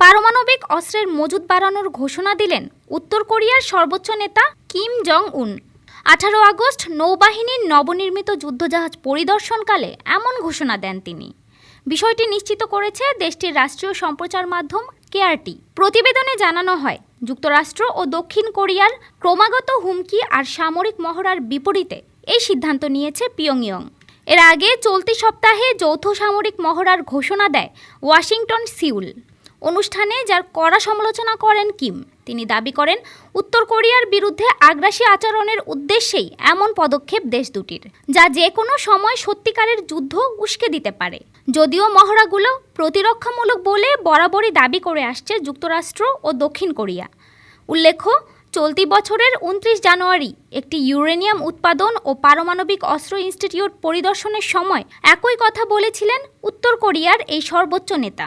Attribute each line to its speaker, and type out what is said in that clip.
Speaker 1: পারমাণবিক অস্ত্রের মজুদ বাড়ানোর ঘোষণা দিলেন উত্তর কোরিয়ার সর্বোচ্চ নেতা কিম জং উন আঠারো আগস্ট নৌবাহিনীর নবনির্মিত যুদ্ধজাহাজ পরিদর্শনকালে এমন ঘোষণা দেন তিনি। বিষয়টি নিশ্চিত করেছে দেশটির রাষ্ট্রীয় সম্প্রচার মাধ্যম কেআরটি। প্রতিবেদনে জানানো হয়, যুক্তরাষ্ট্র ও দক্ষিণ কোরিয়ার ক্রমাগত হুমকি আর সামরিক মহড়ার বিপরীতে এই সিদ্ধান্ত নিয়েছে পিয়ংইয়ং। এর আগে চলতি সপ্তাহে যৌথ সামরিক মহড়ার ঘোষণা দেয় ওয়াশিংটন সিউল। অনুষ্ঠানে যার কড়া সমালোচনা করেন কিম, তিনি দাবি করেন, উত্তর কোরিয়ার বিরুদ্ধে আগ্রাসী আচরণের উদ্দেশ্যেই এমন পদক্ষেপ দেশ দুটির, যা যে কোনো সময় সত্যিকারের যুদ্ধ উস্কে দিতে পারে। যদিও মহড়াগুলো প্রতিরক্ষামূলক বলে বরাবরই দাবি করে আসছে যুক্তরাষ্ট্র ও দক্ষিণ কোরিয়া। উল্লেখ্য, চলতি বছরের উনত্রিশ জানুয়ারি একটি ইউরেনিয়াম উৎপাদন ও পারমাণবিক অস্ত্র ইনস্টিটিউট পরিদর্শনের সময় একই কথা বলেছিলেন উত্তর কোরিয়ার এই সর্বোচ্চ নেতা।